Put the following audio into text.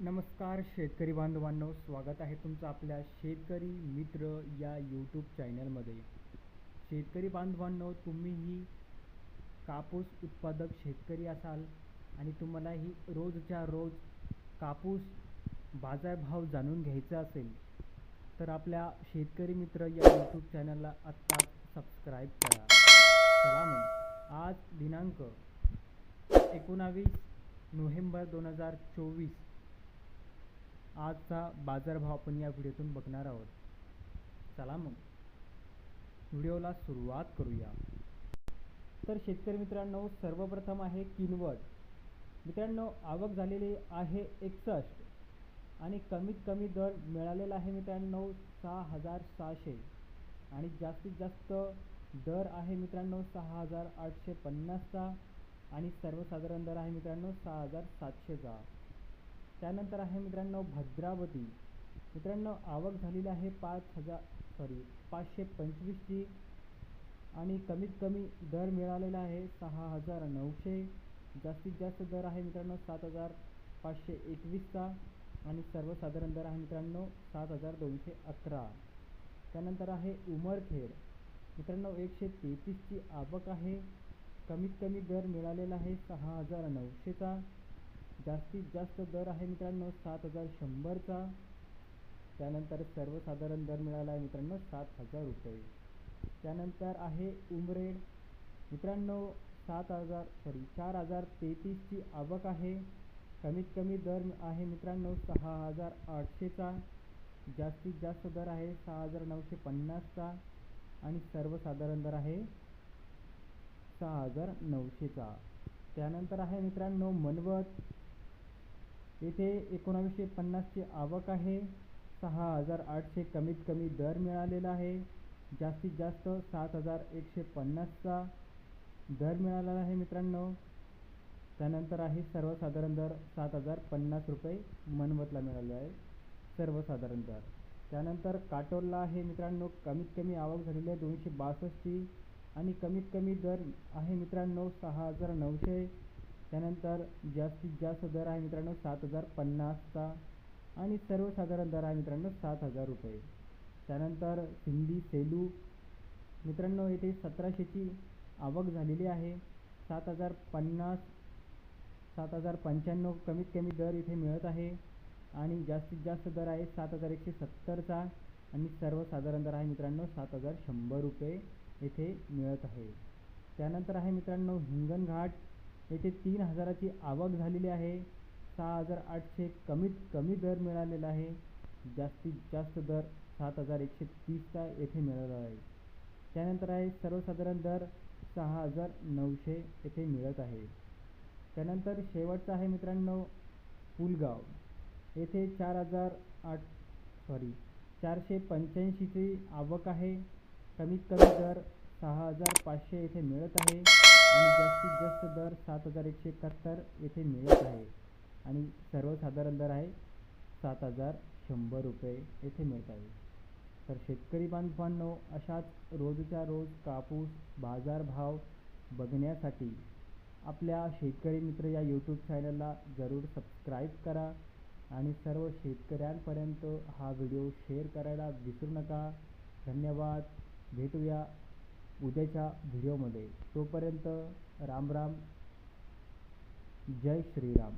नमस्कार शेतकरी बांधवांनो स्वागत आहे तुमचं आपल्या शेतकरी मित्र या यूट्यूब चॅनलमध्ये शेतकरी बांधवांनो तुम्हीही कापूस उत्पादक शेतकरी असाल आणि तुम्हालाही रोजच्या रोज कापूस बाजारभाव जाणून घ्यायचा असेल तर आपल्या शेतकरी मित्र या यूट्यूब चॅनलला आत्ताच सबस्क्राईब करा. चला मग आज दिनांक एकोणावीस नोव्हेंबर दोन हजार चोवीस आजचा बाजारभाव आपण या व्हिडिओतून बघणार आहोत. चला मग. व्हिडिओला सुरुवात करूया. तर शेतकरी मित्रांनो सर्वप्रथम आहे किनवट. मित्रांनो आवक झालेली आहे एकसष्ट आणि कमीत कमी दर मिळालेला आहे मित्रांनो सहा हजार सहाशे आणि जास्तीत जास्त दर आहे मित्रांनो सहा हजार आठशे पन्नासचा आणि सर्वसाधारण दर आहे मित्रांनो सहा हजार सातशेचा. त्यानंतर आहे मित्रांनो भद्रावती. मित्रांनो आवक झालेली आहे पाच हजार सॉरी पाचशे पंचवीसची आणि कमीत कमी दर मिळालेला आहे सहा हजार नऊशे. जास्तीत जास्त दर आहे मित्रांनो सात हजार पाचशे एकवीसचा आणि सर्वसाधारण दर आहे मित्रांनो सात हजार दोनशे अकरा. त्यानंतर आहे उमरखेड. मित्रांनो एकशे तेहतीसची आवक आहे. कमीत कमी दर मिळालेला आहे सहा हजार नऊशेचा जास्तीत जास्त दर आहे मित्रांनो सात हजार शंभरचा. त्यानंतर सर्वसाधारण दर मिळाला आहे मित्रांनो सात हजार रुपये. त्यानंतर आहे उमरेड मित्रांनो सात हजार सॉरी चार हजार तेहतीसची आवक आहे. कमीत कमी दर आहे मित्रांनो सहा हजार आठशेचा. जास्तीत जास्त दर आहे सहा हजार नऊशे पन्नासचा. आणि सर्वसाधारण दर आहे सहा हजार नऊशेचा. त्यानंतर आहे मित्रांनो मनवत. येथे एकोणावीसशे पन्नासची आवक आहे. सहा हजार आठशे कमीत कमी दर मिळालेला आहे. जास्तीत जास्त सात हजार एकशे पन्नासचा दर मिळालेला आहे मित्रांनो. त्यानंतर आहे सर्वसाधारण दर सात हजार पन्नास रुपये मनवतला मिळाले आहे. सर्वसाधारण दर. त्यानंतर काटोलला आहे मित्रांनो कमीत कमी आवक झालेली आहे दोनशे बासष्टची आणि कमीत कमी दर आहे मित्रांनो सहा हजार नऊशे त्यानंतर जास्तीत जास्त दर आहे मित्रांनो सात हजार पन्नासचा आणि सर्वसाधारण दर आहे मित्रांनो सात हजार रुपये. त्यानंतर सिंधी सेलू. मित्रांनो येथे सतराशेची आवक झालेली आहे. सात हजार पन्नास सात हजार पंच्याण्णव कमीत कमी दर इथे मिळत आहे. आणि जास्तीत जास्त दर आहे सात हजार एकशे सत्तरचा आणि सर्वसाधारण दर आहे मित्रांनो सात हजार शंभर रुपये येथे मिळत आहे. त्यानंतर आहे मित्रांनो हिंगणघाट. येथे तीन हजाराची आवक झालेली आहे. सहा हजार आठशे कमीत कमी दर मिळालेला आहे. जास्तीत जास्त दर सात हजार एकशे तीसचा येथे मिळाला आहे. त्यानंतर आहे सर्वसाधारण दर सहा हजार नऊशे येथे मिळत आहे. त्यानंतर शेवटचा आहे मित्रांनो पुलगाव. येथे चार हजार आठ सॉरी चारशे पंच्याऐंशीची आवक आहे. कमीत कमी दर सहा हजार पाचशे येथे मिळत आहे आणि जास्तीत जास्त दर सात हजार एकशे एकाहत्तर येथे मिळत आहे. आणि सर्वसाधारण दर आहे सात हजार शंभर रुपये येथे मिळत आहे. तर शेतकरी बांधवांनो अशाच रोजच्या रोज कापूस बाजारभाव बघण्यासाठी आपल्या शेतकरी मित्र या यूट्यूब चॅनलला जरूर सबस्क्राईब करा आणि सर्व शेतकऱ्यांपर्यंत हा व्हिडिओ शेअर करायला विसरू नका. धन्यवाद. भेटूया उद्याच्या व्हिडिओमध्ये तोपर्यंत राम राम. जय श्रीराम.